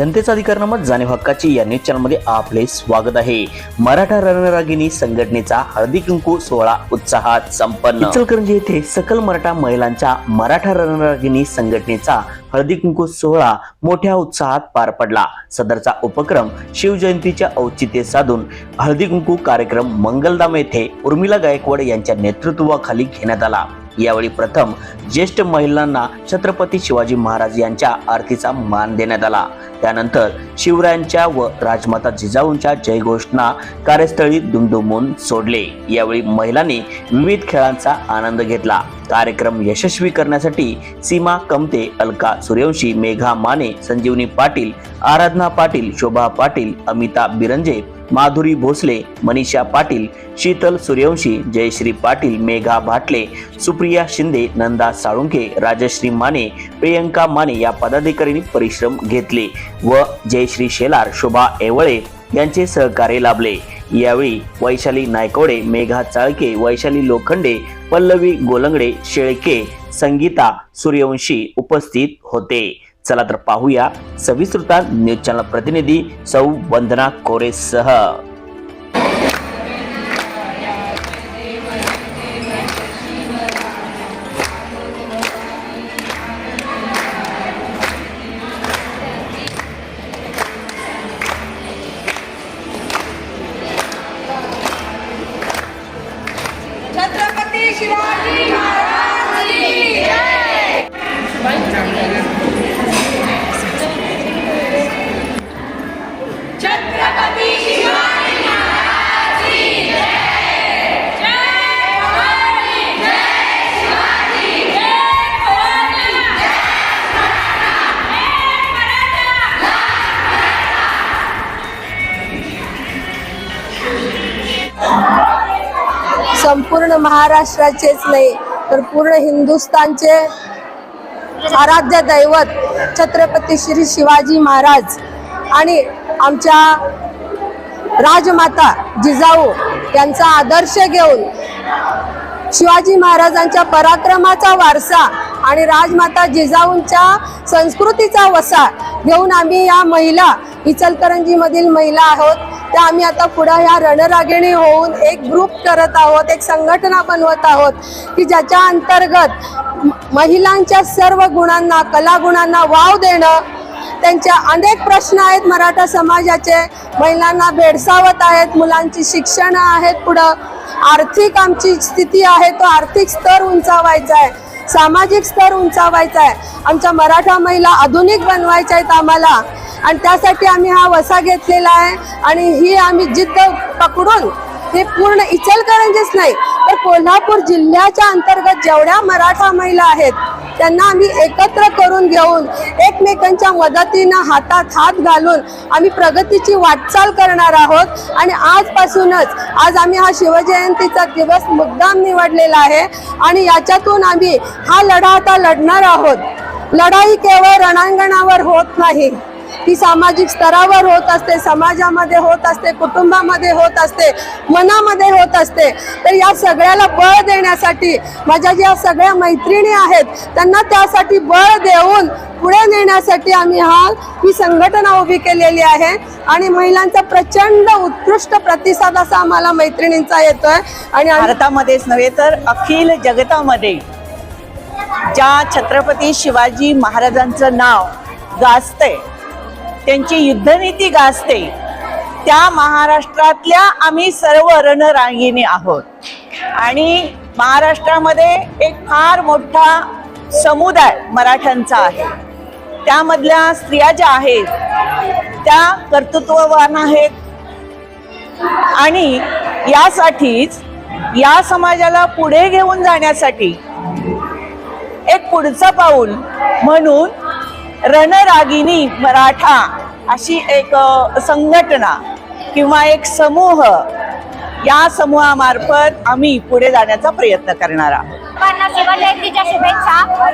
जनतेचा अधिकार नमत जाणीव हक्काची या न्यूज चॅनलमध्ये आपले स्वागत आहे. मराठा रणरागिणी संघटनेचा हळदी कुंकू सोहळा उत्साहात संपन्न. इचलकरंजी येथे सकल मराठा महिलांच्या मराठा रणरागिणी संघटनेचा हळदी कुंकू सोहळा मोठ्या उत्साहात पार पडला. सदरचा उपक्रम शिवजयंतीच्या औचित्य साधून हळदी कुंकू कार्यक्रम मंगलधाम येथे उर्मिला गायकवाड यांच्या नेतृत्वाखाली घेण्यात आला. यावेळी प्रथम ज्येष्ठ महिलांना छत्रपती शिवाजी महाराज यांच्या आरतीचा मान देण्यात आला. त्यानंतर शिवरायांच्या व राजमाता जिजाऊंच्या जयघोषणा कार्यस्थळी दुमदुमून सोडले. यावेळी महिलांनी विविध खेळांचा आनंद घेतला. कार्यक्रम यशस्वी करण्यासाठी सीमा कमते अलका सूर्यवंशी मेघा माने संजीवनी पाटील आराधना पाटील शोभा पाटील अमिता बिरंजे माधुरी भोसले मनीषा पाटील शीतल सूर्यवंशी जयश्री पाटील मेघा भाटले सुप्रिया शिंदे नंदा साळुंके राजश्री माने प्रियंका माने या पदाधिकाऱ्यांनी परिश्रम घेतले व जयश्री शेलार शोभा एवळे यांचे सहकार्य लाभले. यावेळी वैशाली नायकवडे मेघा चाळके वैशाली लोखंडे पल्लवी गोलंगडे शेळके संगीता सूर्यवंशी उपस्थित होते. चला तर पाहूया सविस्तृतात न्यूज चॅनल प्रतिनिधी सौ वंदना कोरेसह छत्रपती शिवाजी महाराज संपूर्ण महाराष्ट्राचेच नाही तर पूर्ण हिंदुस्थानचे आराध्य दैवत छत्रपती श्री शिवाजी महाराज आणि आमच्या राजमाता जिजाऊ यांचा आदर्श घेऊन शिवाजी महाराजांच्या पराक्रमाचा वारसा आणि राजमाता जिजाऊंच्या संस्कृतीचा वसा घेऊन आम्ही या महिला इचलकरंजीमधील महिला आहोत. त्या आम्ही आता पुढे ह्या रणरागिणी होऊन एक ग्रुप करत आहोत एक संघटना बनवत आहोत की ज्याच्या अंतर्गत महिलांच्या सर्व गुणांना कलागुणांना वाव देणं त्यांच्या अनेक प्रश्न आहेत मराठा समाजाचे. महिलांना भेडसावत आहेत मुलांची शिक्षण आहेत पुढं. आर्थिक आमची स्थिती आहे तो आर्थिक स्तर उंचावायचा आहे सामाजिक स्तर उंचावायचा आहे. आमच्या मराठा महिला आधुनिक बनवायच्या आहेत आम्हाला. आणि त्यासाठी आम्ही हा वसा घेतलेला आहे. आणि ही आम्ही जिद्द पकडून हे पूर्ण इचलकरंजीच नाही तर कोल्हापूर जिल्ह्याच्या अंतर्गत जेवढ्या मराठा महिला आहेत त्यांना आम्ही एकत्र करून घेऊन एकमेकांच्या मदतीनं हातात हात घालून आम्ही प्रगतीची वाटचाल करणार आहोत. आणि आजपासूनच आज आम्ही हा शिवजयंतीचा दिवस मुद्दाम निवडलेला आहे. आणि याच्यातून आम्ही हा लढा आता लढणार आहोत. लढाई केवळ रणांगणावर होत नाही. ती सामाजिक स्तरावर होत असते समाजामध्ये होत असते कुटुंबामध्ये होत असते मनामध्ये होत असते. तर या सगळ्याला बळ देण्यासाठी माझ्या ज्या सगळ्या मैत्रिणी आहेत त्यांना त्यासाठी बळ देऊन पुढे नेण्यासाठी आम्ही हा ही संघटना उभी केलेली आहे. आणि महिलांचा प्रचंड उत्कृष्ट प्रतिसाद असा आम्हाला मैत्रिणींचा येतोय. आणि भारतामध्येच नव्हे तर अखिल जगतामध्ये ज्या छत्रपती शिवाजी महाराजांचं नाव गाजतंय त्यांची युद्धनीती गाजते. त्या महाराष्ट्रातल्या आम्ही सर्व रणरांगिणी आहोत. आणि महाराष्ट्रामध्ये एक फार मोठा समुदाय मराठ्यांचा आहे. त्यामधल्या स्त्रिया ज्या आहेत त्या कर्तृत्ववान आहेत. आणि यासाठीच या समाजाला पुढे घेऊन जाण्यासाठी एक पुढचं पाऊल म्हणून रणरागिनी मराठा अशी एक संघटना किंवा एक समूह या समूहामार्फत आम्ही पुढे जाण्याचा प्रयत्न करणार आहोत. शिवजयंतीच्या शुभेच्छा.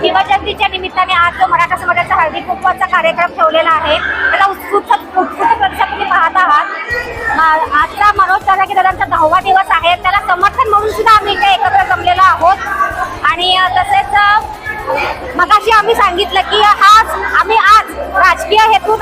शिवजयंतीच्या निमित्ताने आज जो मराठा समाजाचा हळदी कुंकवाचा कार्यक्रम ठेवलेला आहे त्याला उत्स्फूर्त उत्स्फूर्त प्रतिसाद तुम्ही पाहत आहात. मा- आजचा मनोज चालाकी दादांचा दहावा दिवस आहे त्याला समर्थन म्हणून सुद्धा आम्ही इथे एकत्र जमलेलो आहोत. आणि तसेच मगाशी आम्ही सांगितलं की हा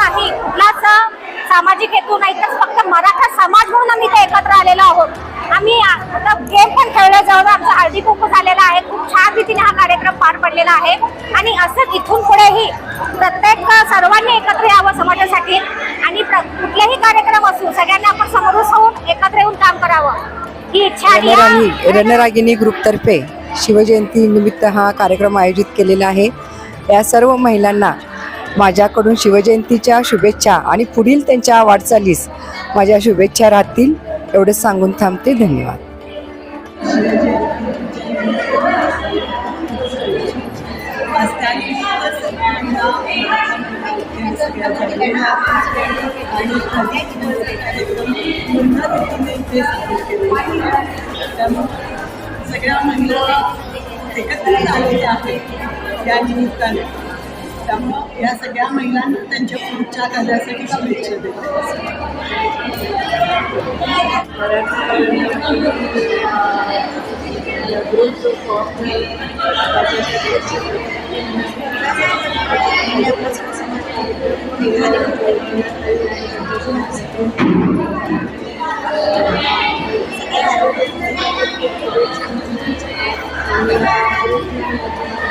नाही. कुठलाच सामाजिक हेतू नाही. तर फक्त मराठा समाज म्हणून आम्ही इथे एकत्र आलेलो आहोत. आम्ही आता गेम पण खेळलं जवळ आमचा हळदी कुंकू झालेला आहे. खूप छान रीतीने हा कार्यक्रम पार पडलेला आहे. आणि असंच इथून पुढेही प्रत्येक सर्वांनी एकत्र यावं समाजासाठी. आणि प्र- कुठलेही कार्यक्रम असू सगळ्यांनी आपण समोर होऊन एकत्र येऊन काम करावं. ही इच्छा रणरागिनी ग्रुपतर्फे शिवजयंती निमित्त हा कार्यक्रम आयोजित केलेला आहे. या सर्व महिलांना माझ्याकडून शिवजयंतीच्या शुभेच्छा आणि पुढील त्यांच्या वाटचालीस माझ्या शुभेच्छा राहतील एवढंच सांगून थांबते धन्यवाद. सगळ्या महिला एकत्रित आलेल्या आहेत. या निमित्ताने त्यामुळं या सगळ्या महिलांना त्यांच्या पुढच्या कार्यासाठी शुभेच्छा देते.